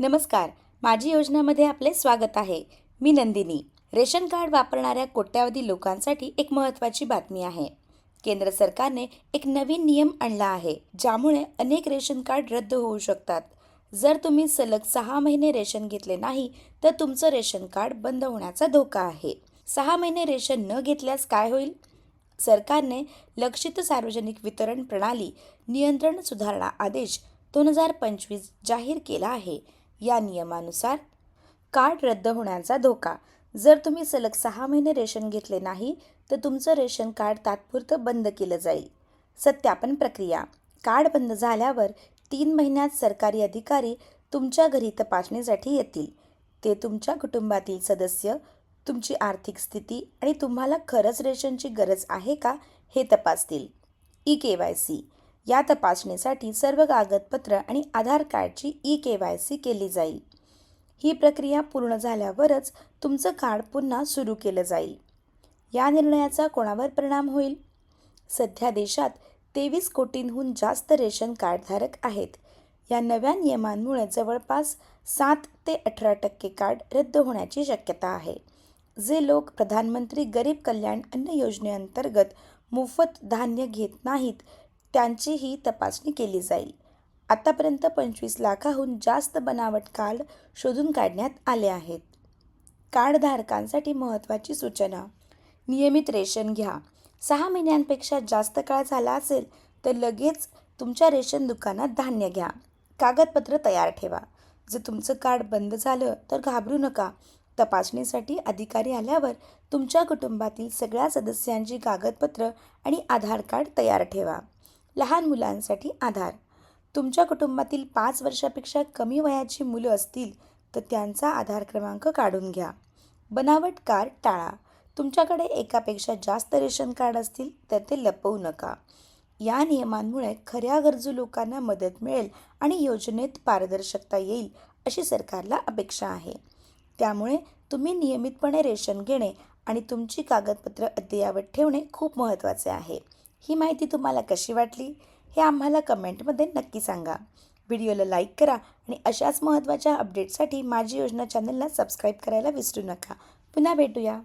नमस्कार. माझी योजनामध्ये आपले स्वागत आहे. मी नंदिनी. रेशन कार्ड वापरणाऱ्या कोट्यावधी लोकांसाठी एक महत्त्वाची बातमी आहे. केंद्र सरकारने एक नवीन नियम आणला आहे ज्यामुळे अनेक रेशन कार्ड रद्द होऊ शकतात. जर तुम्ही सलग सहा महिने रेशन घेतले नाही तर तुमचं रेशन कार्ड बंद होण्याचा धोका आहे. सहा महिने रेशन न घेतल्यास काय होईल? सरकारने लक्षित सार्वजनिक वितरण प्रणाली नियंत्रण सुधारणा आदेश दोन हजार पंचवीस जाहीर केला आहे. या नियमानुसार कार्ड रद्द होण्याचा धोका. जर तुम्ही सलग सहा महिने रेशन घेतले नाही तर तुमचं रेशन कार्ड तात्पुरतं बंद केलं जाईल. सत्यापन प्रक्रिया. कार्ड बंद झाल्यावर तीन महिन्यात सरकारी अधिकारी तुमच्या घरी तपासणीसाठी येतील. ते तुमच्या कुटुंबातील सदस्य तुमची आर्थिक स्थिती आणि तुम्हाला खरंच रेशनची गरज आहे का हे तपासतील. E K Y C. या तपासणीसाठी सर्व कागदपत्र आणि आधार कार्डची ई के वाय सी केली जाईल. ही प्रक्रिया पूर्ण झाल्यावरच तुमचं कार्ड पुन्हा सुरू केलं जाईल. या निर्णयाचा कोणावर परिणाम होईल? सध्या देशात तेवीस कोटींहून जास्त रेशन कार्डधारक आहेत. या नव्या नियमांमुळे जवळपास सात ते अठरा टक्के कार्ड रद्द होण्याची शक्यता आहे. जे लोक प्रधानमंत्री गरीब कल्याण अन्न योजनेअंतर्गत मोफत धान्य घेत नाहीत त्यांची ही तपासणी केली जाईल. आतापर्यंत पंचवीस लाखाहून जास्त बनावट कार्ड शोधून काढण्यात आले आहेत. कार्डधारकांसाठी महत्त्वाची सूचना. नियमित रेशन घ्या. सहा महिन्यांपेक्षा जास्त काळ झाला असेल तर लगेच तुमच्या रेशन दुकानात धान्य घ्या. कागदपत्र तयार ठेवा. जर तुमचं कार्ड बंद झालं तर घाबरू नका. तपासणीसाठी अधिकारी आल्यावर तुमच्या कुटुंबातील सगळ्या सदस्यांची कागदपत्र आणि आधार कार्ड तयार ठेवा. लहान मुलांसाठी आधार. तुमच्या कुटुंबातील पाच वर्षापेक्षा कमी वयाची मुलं असतील तर त्यांचा आधार क्रमांक काढून घ्या. बनावट कार्ड टाळा. तुमच्याकडे एकापेक्षा जास्त रेशन कार्ड असतील तर ते लपवू नका. या नियमांमुळे खऱ्या गरजू लोकांना मदत मिळेल आणि योजनेत पारदर्शकता येईल अशी सरकारला अपेक्षा आहे. त्यामुळे तुम्ही नियमितपणे रेशन घेणे आणि तुमची कागदपत्र अद्ययावत ठेवणे खूप महत्त्वाचे आहे. ही माहिती तुम्हाला कशी वाटली हे आम्हाला कमेंटमध्ये नक्की सांगा. व्हिडिओला लाईक करा आणि अशाच महत्त्वाच्या अपडेटसाठी माझी योजना चॅनलला सबस्क्राईब करायला विसरू नका. पुन्हा भेटूया.